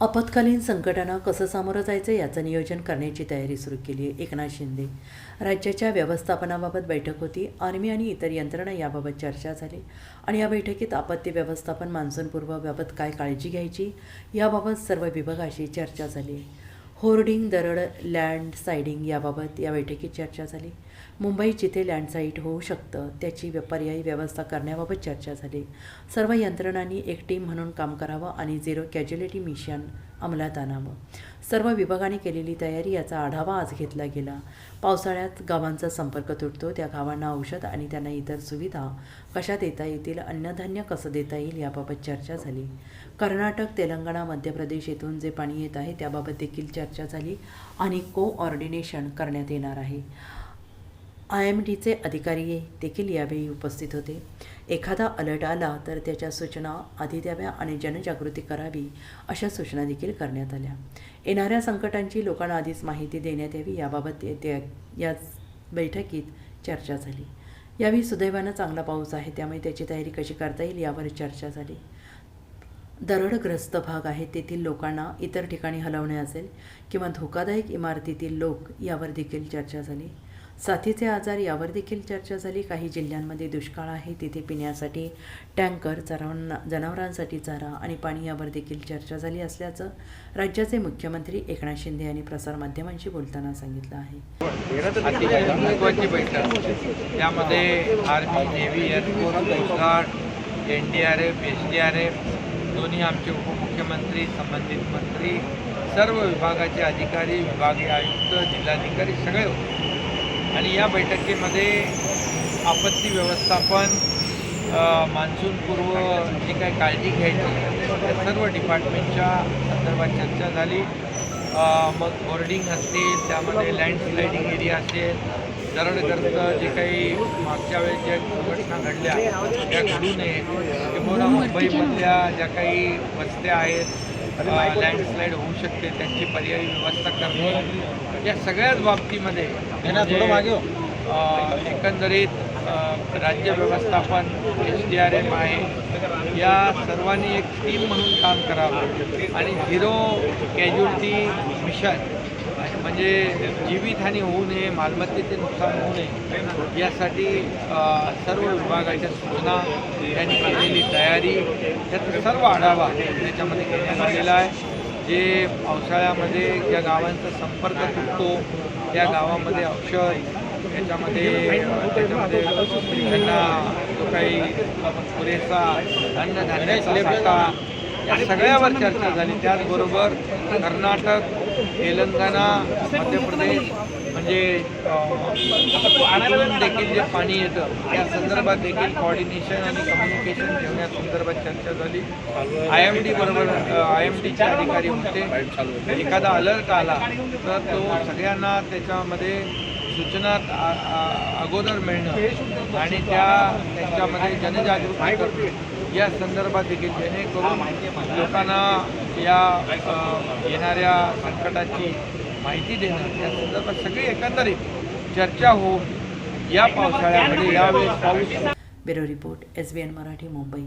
आपत्कालीन संकटांना कसं सामोरं जायचं याचं नियोजन करण्याची तयारी सुरू केली आहे. एकनाथ शिंदे. राज्याच्या व्यवस्थापनाबाबत बैठक होती. आर्मी आणि इतर यंत्रणा याबाबत चर्चा झाली. आणि या बैठकीत आपत्ती व्यवस्थापन मान्सूनपूर्वबाबत काय काळजी घ्यायची याबाबत सर्व विभागाशी चर्चा झाली. होर्डिंग दरड लँड सायडिंग याबाबत या बैठकीत चर्चा झाली. मुंबई जिथे लँडसाईट होऊ शकतं त्याची पर्यायी व्यवस्था करण्याबाबत चर्चा झाली. सर्व यंत्रणांनी एक टीम म्हणून काम करावं आणि झिरो कॅज्युलिटी मिशन अंमलात आणावं. सर्व विभागाने केलेली तयारी याचा आढावा आज घेतला गेला. पावसाळ्यात गावांचा संपर्क तुटतो त्या गावांना औषध आणि त्यांना इतर सुविधा कशा देता येतील अन्नधान्य कसं देता येईल याबाबत चर्चा झाली. कर्नाटक तेलंगणा मध्य प्रदेश येथून जे पाणी येत आहे त्याबाबत देखील चर्चा झाली आणि कोऑर्डिनेशन करण्यात येणार आहे. आय एम डीचे अधिकारी देखील यावेळी उपस्थित होते. एखादा अलर्ट आला तर त्याच्या सूचना आधी द्याव्या आणि जनजागृती करावी अशा सूचना देखील करण्यात आल्या. येणाऱ्या संकटांची लोकांना आधीच माहिती देण्यात यावी याबाबत ते- या बैठकीत चर्चा झाली. यावेळी सुदैवानं चांगला पाऊस आहे त्यामुळे त्याची तयारी कशी करता येईल यावर चर्चा झाली. दरडग्रस्त भाग आहे तेथील लोकांना इतर ठिकाणी हलवणे असेल किंवा धोकादायक इमारतीतील लोक यावर देखील चर्चा झाली. साथीचे आजार यावर देखील चर्चा झाली. काही जिल्ह्यांमध्ये दुष्काळ आहे. तिथे पिण्यासाठी टँकर चरावांना जनावरांसाठी चारा आणि पाणी यावर देखील चर्चा झाली असल्याचं राज्याचे मुख्यमंत्री एकनाथ शिंदे यांनी प्रसारमाध्यमांशी बोलताना सांगितलं आहे. महत्त्वाची बैठक त्यामध्ये army navy air force coast guard N D R F S D R F दोन्ही आमचे उपमुख्यमंत्री संबंधित मंत्री सर्व विभागाचे अधिकारी विभागीय आयुक्त जिल्हाधिकारी सगळे होते. आणि या बैठकीमध्ये आपत्ती व्यवस्थापन मान्सूनपूर्व जी काही काळजी घ्यायची त्या सर्व डिपार्टमेंटच्या संदर्भात चर्चा झाली. मग बोर्डिंग असतील त्यामध्ये लँडस्लायडिंग एरिया असेल धरणग्रस्त जे काही मागच्या वेळेस ज्या दुर्घटना घडल्या त्या घडू नये किंवा मुंबईमधल्या ज्या काही वस्त्या आहेत लँडस्लाईड होऊ शकते त्यांची पर्यायी व्यवस्था करणे या सगळ्याच बाबतीमध्ये अ, एकंदरीत राज्य व्यवस्थापन एस डी आर एम आहे या सर्वांनी एक टीम म्हणून काम करावं. आणि झिरो कॅज्युलिटी मिशन म्हणजे जीवितहानी होऊ नये मालमत्तेचे नुकसान होऊ नये यासाठी सर्व विभागाच्या सूचना त्यांनी केलेली तयारी त्याचा सर्व आढावा त्याच्यामध्ये घेण्यात आलेला आहे. जे पावसाळ्यामध्ये ज्या गावांचा संपर्क तुटतो त्या गावामध्ये औषध त्याच्यामध्ये त्याच्यामध्ये त्यांना जो काही पुरेसा अन्नधान्याचा या सगळ्यावर चर्चा झाली. त्याचबरोबर कर्नाटक तेलंगणा मध्य प्रदेश म्हणजे देखील जे पाणी येतं त्या संदर्भात देखील कॉर्डिनेशन आणि कम्युनिकेशन ठेवण्यासंदर्भात चर्चा झाली. आय एम डी बरोबर आय एम डीचे अधिकारी होते. एखादा अलर्ट आला तर तो सगळ्यांना त्याच्यामध्ये सूचना अगोदर मिळणं आणि त्या त्यांच्यामध्ये जनजागृती करणं या संदर्भात देखील जेणेकरून लोकांना या येणाऱ्या संकटाची माहिती देणं या संदर्भात सगळी एकंदरीत चर्चा होऊन या पावसाळ्यामध्ये यावेळेस पाऊस bureau report S B N Marathi Mumbai.